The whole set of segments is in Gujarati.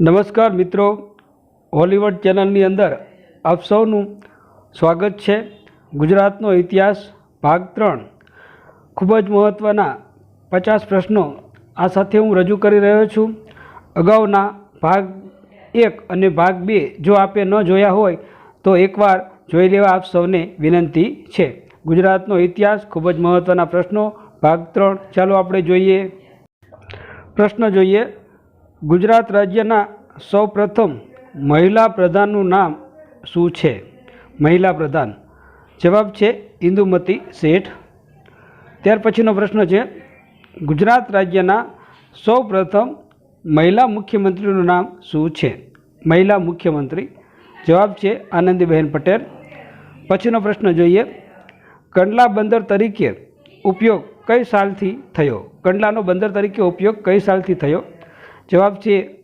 નમસ્કાર મિત્રો, હોલીવુડ ચેનલની અંદર આપ સૌનું સ્વાગત છે. ગુજરાતનો ઇતિહાસ ભાગ ત્રણ. ખૂબ જ મહત્ત્વના પચાસ પ્રશ્નો આ સાથે હું રજૂ કરી રહ્યો છું. અગાઉના ભાગ એક અને ભાગ બે જો આપે ન જોયા હોય, તો એકવાર જોઈ લેવા આપ સૌને વિનંતી છે. ગુજરાતનો ઇતિહાસ ખૂબ જ મહત્ત્વના પ્રશ્નો, ભાગ ત્રણ. ચાલો આપણે જોઈએ. પ્રશ્ન જોઈએ. ગુજરાત રાજ્યના સૌપ્રથમ મહિલા પ્રધાનનું નામ શું છે? મહિલા પ્રધાન. જવાબ છે ઇન્દુમતી શેઠ. ત્યાર પછીનો પ્રશ્ન છે, ગુજરાત રાજ્યના સૌપ્રથમ મહિલા મુખ્યમંત્રીનું નામ શું છે? મહિલા મુખ્યમંત્રી. જવાબ છે આનંદીબહેન પટેલ. પછીનો પ્રશ્ન જોઈએ, કંડલા બંદર તરીકે ઉપયોગ કઈ સાલથી થયો? કંડલાનો બંદર તરીકે ઉપયોગ કઈ સાલથી થયો? જવાબ છે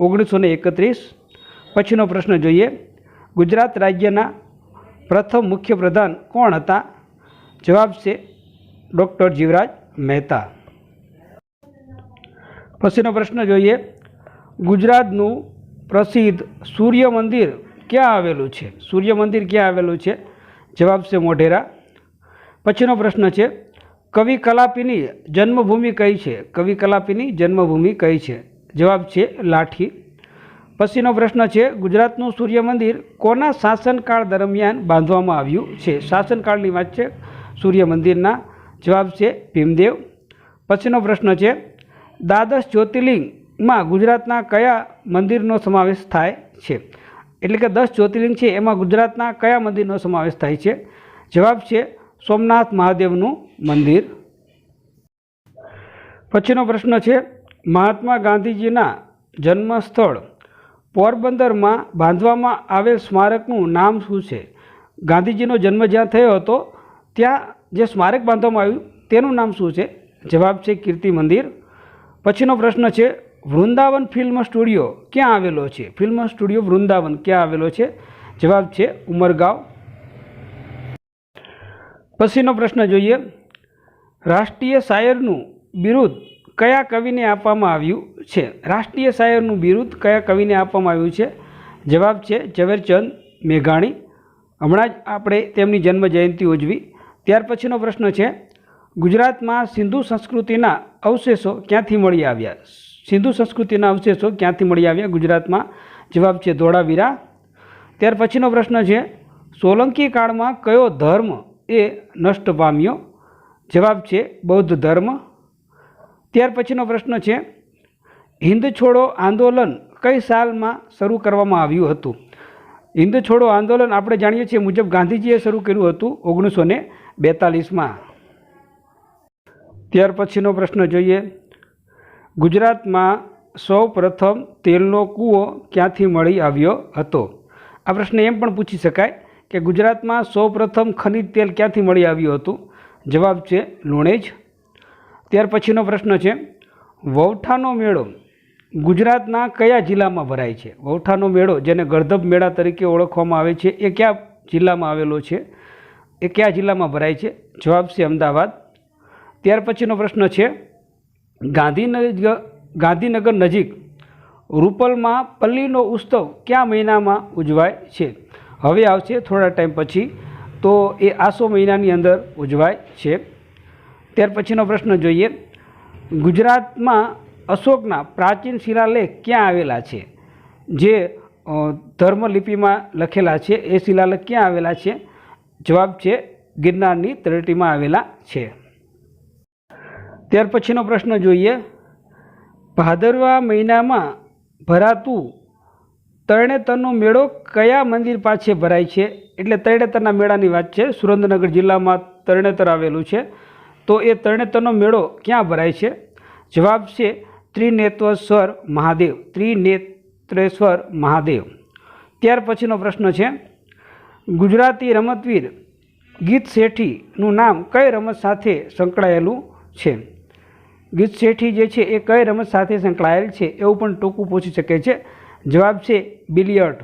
ઓગણીસો ને એકત્રીસ. પછીનો પ્રશ્ન જોઈએ, ગુજરાત રાજ્યના પ્રથમ મુખ્ય પ્રધાન કોણ હતા? જવાબ છે ડૉક્ટર જીવરાજ મહેતા. પછીનો પ્રશ્ન જોઈએ, ગુજરાતનું પ્રસિદ્ધ સૂર્ય મંદિર ક્યાં આવેલું છે? સૂર્ય મંદિર ક્યાં આવેલું છે? જવાબ છે મોઢેરા. પછીનો પ્રશ્ન છે, કવિ કલાપીની જન્મભૂમિ કઈ છે? કવિ કલાપીની જન્મભૂમિ કઈ છે? જવાબ છે લાઠી. પછીનો પ્રશ્ન છે, ગુજરાતનું સૂર્ય મંદિર કોના શાસનકાળ દરમિયાન બાંધવામાં આવ્યું છે? શાસનકાળની વાત છે સૂર્ય મંદિરના જવાબ છે ભીમદેવ. પછીનો પ્રશ્ન છે દ્વાદશ જ્યોતિર્લિંગમાં ગુજરાતના કયા મંદિરનો સમાવેશ થાય છે? એટલે કે દસ જ્યોતિર્લિંગ છે, એમાં ગુજરાતના કયા મંદિરનો સમાવેશ થાય છે? જવાબ છે, સોમનાથ મહાદેવનું મંદિર. પછીનો પ્રશ્ન છે મહાત્મા ગાંધીજીના જન્મસ્થળ પોરબંદરમાં બાંધવામાં આવેલ સ્મારકનું નામ શું છે? ગાંધીજીનો જન્મ જ્યાં થયો હતો, ત્યાં જે સ્મારક બાંધવામાં આવ્યું, તેનું નામ શું છે? જવાબ છે કીર્તિ મંદિર. પછીનો પ્રશ્ન છે, વૃંદાવન ફિલ્મ સ્ટુડિયો ક્યાં આવેલો છે? ફિલ્મ સ્ટુડિયો વૃંદાવન ક્યાં આવેલો છે? જવાબ છે ઉમરગાંવ. પછીનો પ્રશ્ન જોઈએ, રાષ્ટ્રીય શાયરનું બિરુદ કયા કવિને આપવામાં આવ્યું છે? રાષ્ટ્રીય શાયરનું બિરુદ કયા કવિને આપવામાં આવ્યું છે? જવાબ છે ઝવેરચંદ મેઘાણી. હમણાં જ આપણે તેમની જન્મ જયંતિ ઉજવી. ત્યાર પછીનો પ્રશ્ન છે, ગુજરાતમાં સિંધુ સંસ્કૃતિના અવશેષો ક્યાંથી મળી આવ્યા? સિંધુ સંસ્કૃતિના અવશેષો ક્યાંથી મળી આવ્યા ગુજરાતમાં? જવાબ છે ધોળાવીરા. ત્યાર પછીનો પ્રશ્ન છે, સોલંકી કાળમાં કયો ધર્મ એ નષ્ટ પામ્યો? જવાબ છે બૌદ્ધ ધર્મ. ત્યાર પછીનો પ્રશ્ન છે, હિન્દ છોડો આંદોલન કઈ સાલમાં શરૂ કરવામાં આવ્યું હતું? હિન્દ છોડો આંદોલન આપણે જાણીએ છીએ મુજબ ગાંધીજીએ શરૂ કર્યું હતું ઓગણીસો ને બેતાલીસમાં. ત્યાર પછીનો પ્રશ્ન જોઈએ, ગુજરાતમાં સૌ પ્રથમ તેલનો કૂવો ક્યાંથી મળી આવ્યો હતો? આ પ્રશ્ન એમ પણ પૂછી શકાય કે ગુજરાતમાં સૌ પ્રથમ ખનિજ તેલ ક્યાંથી મળી આવ્યું હતું? જવાબ છે લુણેજ ત્યાર પછીનો પ્રશ્ન છે વૌઠાનો મેળો ગુજરાતના કયા જિલ્લામાં ભરાય છે? વૌઠાનો મેળો જેને ગળધબ મેળા તરીકે ઓળખવામાં આવે છે, એ કયા જિલ્લામાં આવેલો છે? એ કયા જિલ્લામાં ભરાય છે? જવાબ છે અમદાવાદ. ત્યાર પછીનો પ્રશ્ન છે, ગાંધીનગર ગાંધીનગર નજીક રૂપલમાં પલ્લીનો ઉત્સવ કયા મહિનામાં ઉજવાય છે? હવે આવશે થોડા ટાઈમ પછી, તો એ આસો મહિનાની અંદર ઉજવાય છે. ત્યાર પછીનો પ્રશ્ન જોઈએ. ગુજરાતમાં અશોકના પ્રાચીન શિલાલેખ ક્યાં આવેલા છે? જે ધર્મલિપિમાં લખેલા છે, એ શિલાલેખ ક્યાં આવેલા છે? જવાબ છે, ગિરનારની તળેટીમાં આવેલા છે. ત્યાર પછીનો પ્રશ્ન જોઈએ. ભાદરવા મહિનામાં ભરાતું તરણેતરનો મેળો કયા મંદિર પાસે ભરાય છે? એટલે તરણેતરના મેળાની વાત છે. સુરેન્દ્રનગર જિલ્લામાં તરણેતર આવેલું છે. તો એ તરણેતરનો મેળો ક્યાં ભરાય છે? જવાબ છે ત્રિનેત્રેશ્વર મહાદેવ. ત્રિનેત્રેશ્વર મહાદેવ. ત્યાર પછીનો પ્રશ્ન છે, ગુજરાતી રમતવીર ગીત શેઠીનું નામ કઈ રમત સાથે સંકળાયેલું છે? ગીત શેઠી જે છે એ કઈ રમત સાથે સંકળાયેલ છે? એવું પણ ટૂંકું પૂછી શકે છે. જવાબ છે બિલિયર્ડ.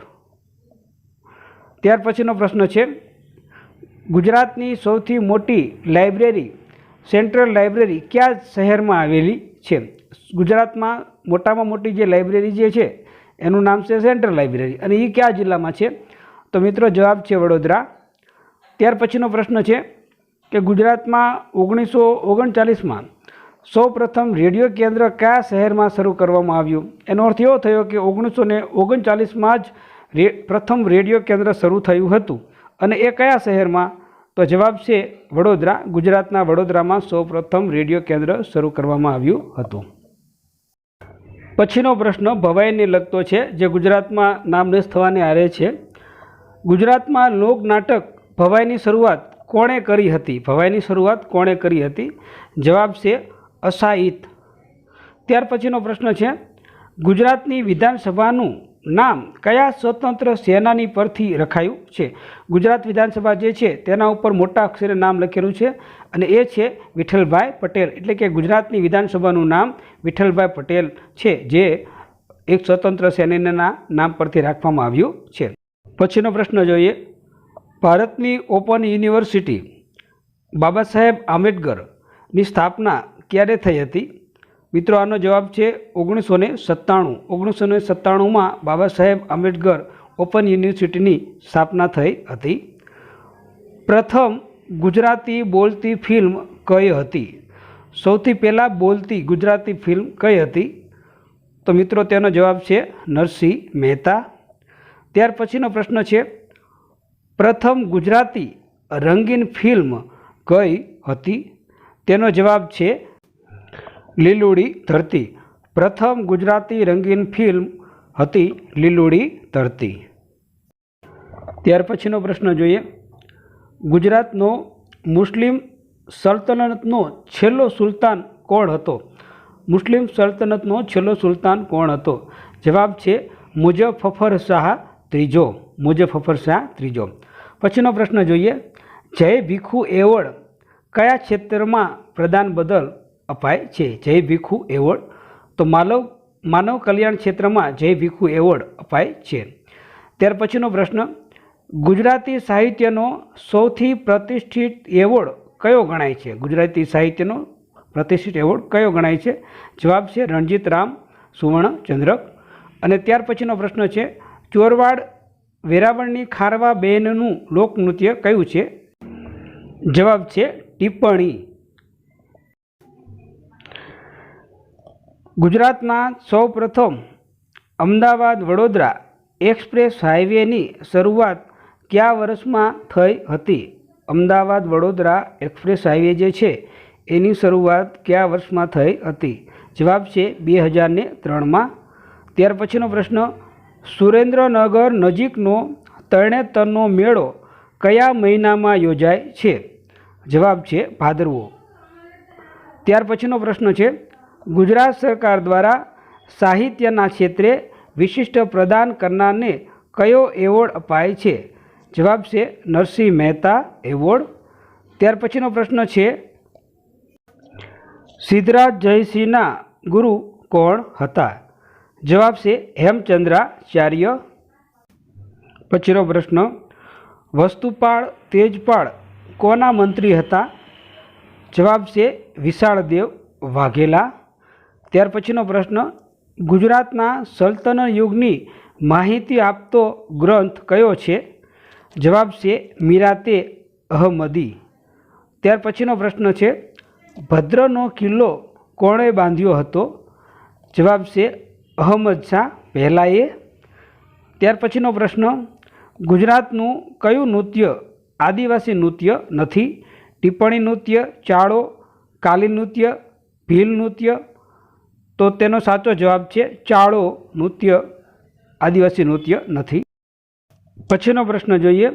ત્યાર પછીનો પ્રશ્ન છે, ગુજરાતની સૌથી મોટી લાઇબ્રેરી સેન્ટ્રલ લાઇબ્રેરી કયા શહેરમાં આવેલી છે? ગુજરાતમાં મોટામાં મોટી જે લાઇબ્રેરી જે છે, એનું નામ છે સેન્ટ્રલ લાઇબ્રેરી. અને એ કયા જિલ્લામાં છે? તો મિત્રો જવાબ છે વડોદરા. ત્યાર પછીનો પ્રશ્ન છે કે ગુજરાતમાં ઓગણીસો ઓગણચાલીસમાં સૌ પ્રથમ રેડિયો કેન્દ્ર કયા શહેરમાં શરૂ કરવામાં આવ્યું? એનો અર્થ એવો થયો કે ઓગણીસો ને ઓગણચાલીસમાં જ રે, પ્રથમ રેડિયો કેન્દ્ર શરૂ થયું હતું. અને એ કયા શહેરમાં? તો જવાબ છે વડોદરા. ગુજરાતના વડોદરામાં સૌપ્રથમ રેડિયો કેન્દ્ર શરૂ કરવામાં આવ્યું હતું. પછીનો પ્રશ્ન ભવાઈને લગતો છે, જે ગુજરાતમાં નામનેસ થવાને આરે છે. ગુજરાતમાં લોકનાટક ભવાઈની શરૂઆત કોણે કરી હતી? ભવાઈની શરૂઆત કોણે કરી હતી? જવાબ છે અસાહિત ત્યાર પછીનો પ્રશ્ન છે, ગુજરાતની વિધાનસભાનું નામ કયા સ્વતંત્ર સેનાની પરથી રખાયું છે? ગુજરાત વિધાનસભા જે છે, તેના ઉપર મોટા અક્ષરે નામ લખેલું છે અને એ છે વિઠ્ઠલભાઈ પટેલ. એટલે કે ગુજરાતની વિધાનસભાનું નામ વિઠ્ઠલભાઈ પટેલ છે, જે એક સ્વતંત્ર સેનાના નામ પરથી રાખવામાં આવ્યું છે. પછીનો પ્રશ્ન જોઈએ. ભારતની ઓપન યુનિવર્સિટી બાબા સાહેબ આંબેડકરની સ્થાપના ક્યારે થઈ હતી? મિત્રો, આનો જવાબ છે ઓગણીસો ને સત્તાણું. ઓગણીસો ને સત્તાણુંમાં બાબા સાહેબ આંબેડકર ઓપન યુનિવર્સિટીની સ્થાપના થઈ હતી. પ્રથમ ગુજરાતી બોલતી ફિલ્મ કઈ હતી? સૌથી પહેલાં બોલતી ગુજરાતી ફિલ્મ કઈ હતી? તો મિત્રો, તેનો જવાબ છે નરસિંહ મહેતા. ત્યાર પછીનો પ્રશ્ન છે, પ્રથમ ગુજરાતી રંગીન ફિલ્મ કઈ હતી? તેનો જવાબ છે લીલુડી ધરતી. પ્રથમ ગુજરાતી રંગીન ફિલ્મ હતી લીલુડી ધરતી. ત્યાર પછીનો પ્રશ્ન જોઈએ. ગુજરાતનો મુસ્લિમ સલ્તનતનો છેલ્લો સુલતાન કોણ હતો? મુસ્લિમ સલ્તનતનો છેલ્લો સુલતાન કોણ હતો? જવાબ છે મુજફફર શાહ ત્રીજો. મુજફફર શાહ ત્રીજો. પછીનો પ્રશ્ન જોઈએ. જય ભીખુ એવોર્ડ કયા ક્ષેત્રમાં પ્રદાન બદલ અપાય છે. જય ભીખુ એવોર્ડ. તો માનવ માનવ કલ્યાણ ક્ષેત્રમાં જય ભીખુ એવોર્ડ અપાય છે. ત્યાર પછીનો પ્રશ્ન, ગુજરાતી સાહિત્યનો સૌથી પ્રતિષ્ઠિત એવોર્ડ કયો ગણાય છે? ગુજરાતી સાહિત્યનો પ્રતિષ્ઠિત એવોર્ડ કયો ગણાય છે? જવાબ છે રણજીત રામ, સુવર્ણ ચંદ્રક. અને ત્યાર પછીનો પ્રશ્ન છે, ચોરવાડ વેરાવળની ખારવા બહેનનું લોકનૃત્ય કયું છે? જવાબ છે ટિપ્પણી. ગુજરાતના સૌ પ્રથમ અમદાવાદ વડોદરા એક્સપ્રેસ હાઈવેની શરૂઆત કયા વર્ષમાં થઈ હતી? અમદાવાદ વડોદરા એક્સપ્રેસ હાઈવે જે છે, એની શરૂઆત કયા વર્ષમાં થઈ હતી? જવાબ છે બે હજારને ત્રણમાં. ત્યાર પછીનો પ્રશ્ન, સુરેન્દ્રનગર નજીકનો તરણેતરનો મેળો કયા મહિનામાં યોજાય છે? જવાબ છે ભાદરવો. ત્યાર પછીનો પ્રશ્ન છે ગુજરાત સરકાર દ્વારા સાહિત્યના ક્ષેત્રે વિશિષ્ટ પ્રદાન કરનારને કયો એવોર્ડ અપાય છે? જવાબ છે નરસિંહ મહેતા એવોર્ડ. ત્યાર પછીનો પ્રશ્ન છે, સિદ્ધરાજ જયસિંહના ગુરુ કોણ હતા? જવાબ છે હેમચંદ્રાચાર્ય. પછીનો પ્રશ્ન, વસ્તુપાળ તેજપાળ કોના મંત્રી હતા? જવાબ છે વિશાળદેવ વાઘેલા. ત્યાર પછીનો પ્રશ્ન, ગુજરાતના સલ્તન યુગની માહિતી આપતો ગ્રંથ કયો છે? જવાબ છે, મીરાતે અહમદી. ત્યાર પછીનો પ્રશ્ન છે, ભદ્રનો કિલ્લો કોણે બાંધ્યો હતો? જવાબ છે, અહમદ શાહ પહેલાએ. ત્યાર પછીનો પ્રશ્ન, ગુજરાતનું કયું નૃત્ય આદિવાસી નૃત્ય નથી? ટિપ્પણી નૃત્ય, ચાળો, કાલી નૃત્ય, ભીલ નૃત્ય તો તેનો સાચો જવાબ છે, ચાળો નૃત્ય, આદિવાસી નૃત્ય નથી. પછીનો પ્રશ્ન જોઈએ.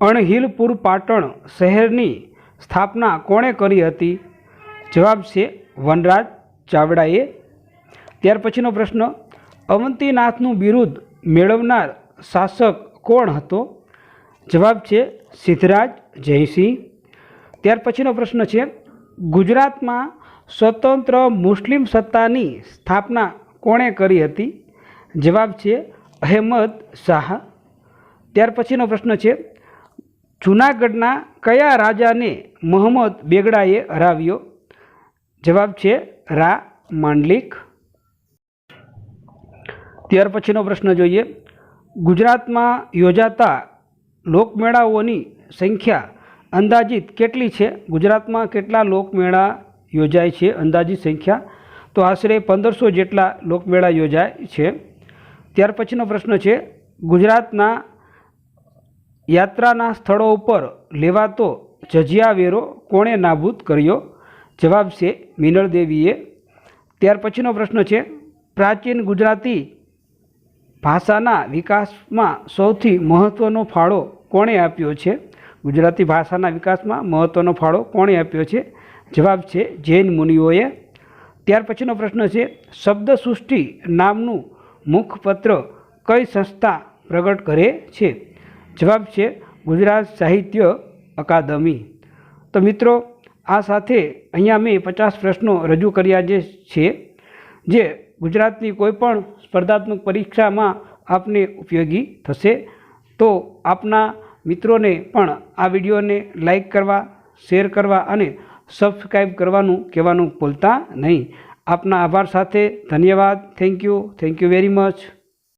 અણહિલપુર પાટણ શહેરની સ્થાપના કોણે કરી હતી? જવાબ છે, વનરાજ ચાવડાએ. ત્યાર પછીનો પ્રશ્ન, અવંતીનાથનું બિરુદ મેળવનાર શાસક કોણ હતો? જવાબ છે, સિદ્ધરાજ જયસિંહ. ત્યાર પછીનો પ્રશ્ન છે, ગુજરાતમાં સ્વતંત્ર મુસ્લિમ સત્તાની સ્થાપના કોણે કરી હતી? જવાબ છે અહેમદ શાહ. ત્યાર પછીનો પ્રશ્ન છે, જૂનાગઢના કયા રાજાને મોહમ્મદ બેગડાએ હરાવ્યો? જવાબ છે રા માંડલિક. ત્યાર પછીનો પ્રશ્ન જોઈએ, ગુજરાતમાં યોજાતા લોકમેળાઓની સંખ્યા અંદાજિત કેટલી છે? ગુજરાતમાં કેટલા લોકમેળા યોજાય છે અંદાજિત સંખ્યા. તો આશરે પંદરસો જેટલા લોકમેળા યોજાય છે. ત્યાર પછીનો પ્રશ્ન છે, ગુજરાતના યાત્રાના સ્થળો ઉપર લેવાતો જજિયા વેરો કોણે નાબૂદ કર્યો? જવાબ છે મિનળ દેવીએ ત્યાર પછીનો પ્રશ્ન છે, પ્રાચીન ગુજરાતી ભાષાના વિકાસમાં સૌથી મહત્ત્વનો ફાળો કોણે આપ્યો છે? ગુજરાતી ભાષાના વિકાસમાં મહત્ત્વનો ફાળો કોણે આપ્યો છે? જવાબ છે જૈન મુનિઓએ. ત્યાર પછીનો પ્રશ્ન છે શબ્દ સૃષ્ટિ નામનું મુખપત્ર કઈ સંસ્થા પ્રગટ કરે છે? જવાબ છે, ગુજરાત સાહિત્ય અકાદમી. તો મિત્રો, આ સાથે અહીંયા મેં પચાસ પ્રશ્નો રજૂ કર્યા જે છે, જે ગુજરાતની કોઈપણ સ્પર્ધાત્મક પરીક્ષામાં આપને ઉપયોગી થશે. તો આપના મિત્રોને પણ આ વિડીયોને લાઈક કરવા, શેર કરવા અને સબસ્ક્રાઈબ કરવાનું, કહેવાનું ભૂલતા નહીં. આપના આભાર સાથે ધન્યવાદ. Thank you thank you very much